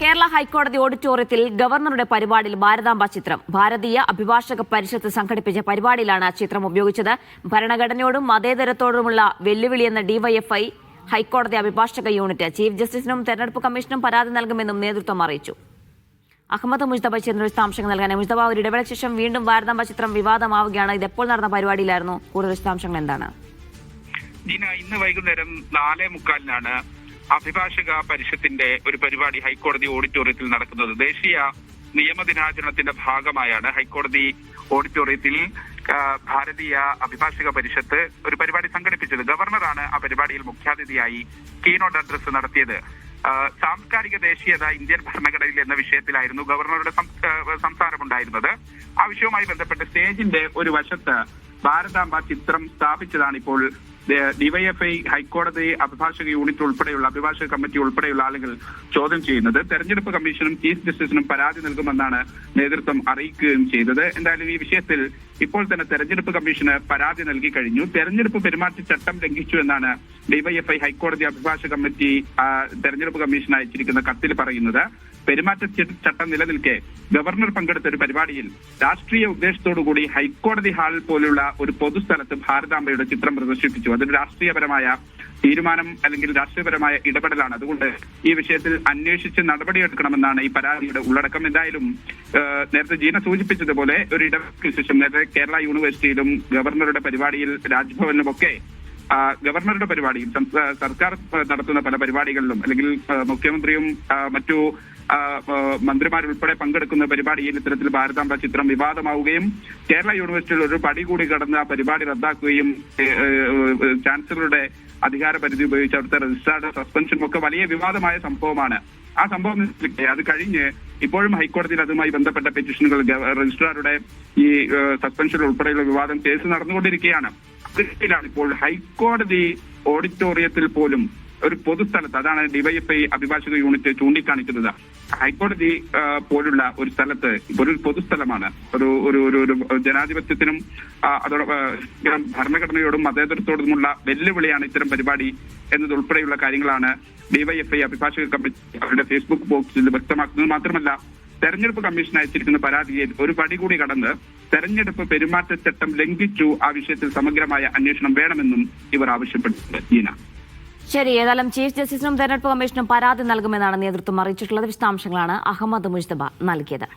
കേരള ഹൈക്കോടതി ഓഡിറ്റോറിയത്തിൽ ഗവർണറുടെ പരിപാടിയിൽ ഭാരതാംബ ചിത്രം. ഭാരതീയ അഭിഭാഷക പരിഷത്ത് സംഘടിപ്പിച്ച പരിപാടിയിലാണ് ചിത്രം ഉപയോഗിച്ചത്. ഭരണഘടനയോടും മതേതരത്തോടുമുള്ള വെല്ലുവിളിയെന്ന ഡിവൈഎഫ്ഐ ഹൈക്കോടതി അഭിഭാഷക യൂണിറ്റ് ചീഫ് ജസ്റ്റിസിനും തെരഞ്ഞെടുപ്പ് കമ്മീഷനും പരാതി നൽകുമെന്നും നേതൃത്വം അറിയിച്ചു. അഹമ്മദ് മുസ്തഫ ചേർന്ന വിശദാംശങ്ങൾ നൽകാൻ മുസ്തഫ ഒരു ഇടവേളയ്ക്ക് ശേഷം വീണ്ടും ഭാരതാംബ ചിത്രം വിവാദമാവുകയാണ്. എപ്പോൾ നടന്ന പരിപാടിയിലായിരുന്നു? കൂടുതൽ വിശദാംശങ്ങൾ എന്താണ്? ജീന ഇന്ന് വൈകുന്നേരം നാലേ മുക്കാലിനാണ് അഭിഭാഷക പരിഷത്തിന്റെ ഒരു പരിപാടി ഹൈക്കോടതി ഓഡിറ്റോറിയത്തിൽ നടക്കുന്നത് ദേശീയ നിയമദിനാചരണത്തിന്റെ ഭാഗമായാണ്. ഹൈക്കോടതി ഓഡിറ്റോറിയത്തിൽ ഭാരതീയ അഭിഭാഷക പരിഷത്ത് ഒരു പരിപാടി സംഘടിപ്പിച്ചത്. ഗവർണറാണ് ആ പരിപാടിയിൽ മുഖ്യാതിഥിയായി കീനോട്ട് അഡ്രസ് നടത്തിയത്. സാംസ്കാരിക ദേശീയത ഇന്ത്യൻ ഭരണഘടനയിൽ എന്ന വിഷയത്തിലായിരുന്നു ഗവർണറുടെ സംസാരമുണ്ടായിരുന്നത്. ആ വിഷയവുമായി ബന്ധപ്പെട്ട് സ്റ്റേജിന്റെ ഒരു വശത്ത് ഭാരതാംബ ചിത്രം സ്ഥാപിച്ചതാണ് ഇപ്പോൾ ഡിവൈഎഫ്ഐ ഹൈക്കോടതി അഭിഭാഷക യൂണിറ്റ് ഉൾപ്പെടെയുള്ള അഭിഭാഷക കമ്മിറ്റി ഉൾപ്പെടെയുള്ള ആളുകൾ ചോദ്യം ചെയ്യുന്നത് തെരഞ്ഞെടുപ്പ് കമ്മീഷനും ചീഫ് ജസ്റ്റിസിനും പരാതി നൽകുമെന്നാണ് നേതൃത്വം അറിയിക്കുകയും ചെയ്തത്. എന്തായാലും ഈ വിഷയത്തിൽ ഇപ്പോൾ തന്നെ തെരഞ്ഞെടുപ്പ് കമ്മീഷന് പരാതി നൽകി കഴിഞ്ഞു. തെരഞ്ഞെടുപ്പ് പെരുമാറ്റച്ചട്ടം ലംഘിച്ചു എന്നാണ് ഡിവൈഎഫ്ഐ ഹൈക്കോടതി അഭിഭാഷക കമ്മിറ്റി തെരഞ്ഞെടുപ്പ് കമ്മീഷൻ അയച്ചിരിക്കുന്ന കത്തിൽ പറയുന്നത്. പെരുമാറ്റ ചി- ചട്ടം നിലനിൽക്കെ ഗവർണർ പങ്കെടുത്ത ഒരു പരിപാടിയിൽ രാഷ്ട്രീയ ഉദ്ദേശത്തോടുകൂടി ഹൈക്കോടതി ഹാളിൽ പോലുള്ള ഒരു പൊതുസ്ഥലത്ത് ഭാരതാംബയുടെ ചിത്രം പ്രദർശിപ്പിച്ചു. അതൊരു രാഷ്ട്രീയപരമായ തീരുമാനം അല്ലെങ്കിൽ രാഷ്ട്രീയപരമായ ഇടപെടലാണ്. അതുകൊണ്ട് ഈ വിഷയത്തിൽ അന്വേഷിച്ച് നടപടിയെടുക്കണമെന്നാണ് ഈ പരാതിയുടെ ഉള്ളടക്കം. എന്തായാലും നേരത്തെ ജീന സൂചിപ്പിച്ചതുപോലെ ഒരു ഇടപെടലിന് ശേഷം നേരത്തെ കേരള യൂണിവേഴ്സിറ്റിയിലും ഗവർണറുടെ പരിപാടിയിൽ രാജ്ഭവനിലുമൊക്കെ ഗവർണറുടെ പരിപാടിയും സർക്കാർ നടത്തുന്ന പല പരിപാടികളിലും അല്ലെങ്കിൽ മുഖ്യമന്ത്രിയും മറ്റു മന്ത്രിമാരുൾപ്പെടെ പങ്കെടുക്കുന്ന പരിപാടിയിൽ ഇത്തരത്തിൽ ഭാരതാംബ ചിത്രം വിവാദമാവുകയും കേരള യൂണിവേഴ്സിറ്റിയിൽ ഒരു പടി കൂടി കടന്ന് ആ പരിപാടി റദ്ദാക്കുകയും ചാൻസലറുടെ അധികാര പരിധി ഉപയോഗിച്ച് അവിടുത്തെ രജിസ്ട്രാർഡ് സസ്പെൻഷനും ഒക്കെ വലിയ വിവാദമായ സംഭവമാണ്. ആ സംഭവം അത് കഴിഞ്ഞ് ഇപ്പോഴും ഹൈക്കോടതിയിൽ അതുമായി ബന്ധപ്പെട്ട പെറ്റീഷനുകൾ രജിസ്ട്രാറുടെ ഈ സസ്പെൻഷൻ ഉൾപ്പെടെയുള്ള വിവാദം കേസ് നടന്നുകൊണ്ടിരിക്കുകയാണ്. അതിലാണ് ഇപ്പോൾ ഹൈക്കോടതി ഓഡിറ്റോറിയത്തിൽ പോലും ഒരു പൊതുസ്ഥലത്ത് അതാണ് ഡിവൈഎഫ്ഐ അഭിഭാഷക യൂണിറ്റ് ചൂണ്ടിക്കാണിക്കുന്നത്. ഹൈക്കോടതി പോലുള്ള ഒരു സ്ഥലത്ത് ഒരു പൊതുസ്ഥലമാണ്. ഒരു ഒരു ഒരു ഒരു ജനാധിപത്യത്തിനും അതോടൊപ്പം ഭരണഘടനയോടും മതേതരത്തോടുമുള്ള വെല്ലുവിളിയാണ് ഇത്തരം പരിപാടി എന്നതുൾപ്പെടെയുള്ള കാര്യങ്ങളാണ് ഡിവൈഎഫ്ഐ അഭിഭാഷക കമ്മിറ്റി അവരുടെ ഫേസ്ബുക്ക് പോസ്റ്റിൽ വ്യക്തമാക്കുന്നത്. മാത്രമല്ല തെരഞ്ഞെടുപ്പ് കമ്മീഷൻ അയച്ചിരിക്കുന്ന പരാതിയിൽ ഒരു പടി കൂടി കടന്ന് തെരഞ്ഞെടുപ്പ് പെരുമാറ്റച്ചട്ടം ലംഘിച്ചു ആ വിഷയത്തിൽ സമഗ്രമായ അന്വേഷണം വേണമെന്നും ഇവർ ആവശ്യപ്പെട്ടിട്ടുണ്ട്. ജീന ശരി ഏതായാലും ചീഫ് ജസ്റ്റിസിനും തെരഞ്ഞെടുപ്പ് കമ്മീഷനും പരാതി നൽകുമെന്നാണ് നേതൃത്വം അറിയിച്ചിട്ടുള്ളത്. വിശദാംശങ്ങളാണ് അഹമ്മദ് മുജ്തബ നൽകിയത്.